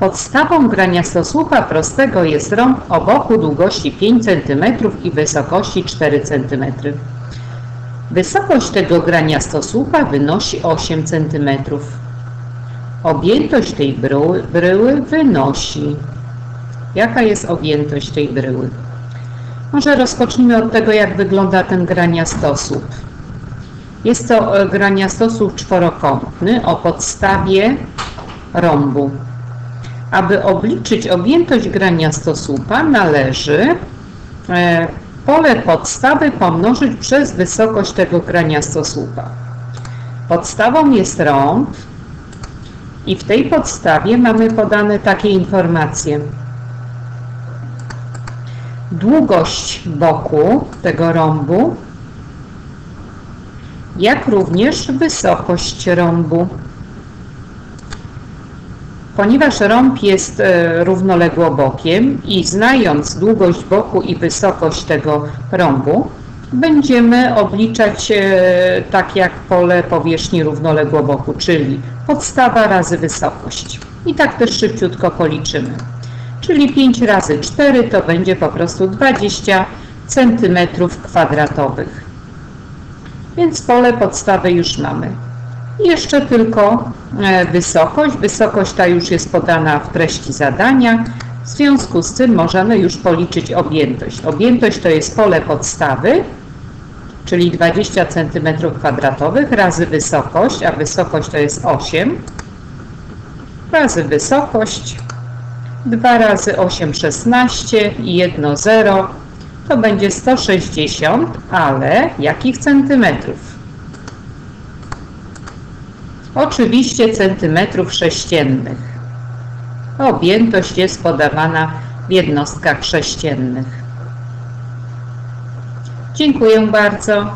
Podstawą graniastosłupa prostego jest rąb o boku długości 5 cm i wysokości 4 cm. Wysokość tego graniastosłupa wynosi 8 cm. Objętość tej bryły, bryły wynosi... Jaka jest objętość tej bryły? Może rozpocznijmy od tego, jak wygląda ten graniastosłup. Jest to e, graniastosłup czworokątny o podstawie rąbu. Aby obliczyć objętość graniastosłupa należy e, pole podstawy pomnożyć przez wysokość tego graniastosłupa. Podstawą jest rąb i w tej podstawie mamy podane takie informacje. Długość boku tego rąbu, jak również wysokość rąbu. Ponieważ rąb jest e, równoległobokiem i znając długość boku i wysokość tego rąbu, będziemy obliczać e, tak jak pole powierzchni równoległoboku, czyli podstawa razy wysokość. I tak też szybciutko policzymy. Czyli 5 razy 4 to będzie po prostu 20 cm kwadratowych. Więc pole podstawy już mamy. Jeszcze tylko e, wysokość. Wysokość ta już jest podana w treści zadania. W związku z tym możemy już policzyć objętość. Objętość to jest pole podstawy, czyli 20 cm2 razy wysokość, a wysokość to jest 8 razy wysokość 2 razy 8 16 i 1 0 to będzie 160, ale jakich centymetrów? Oczywiście centymetrów sześciennych. Objętość jest podawana w jednostkach sześciennych. Dziękuję bardzo.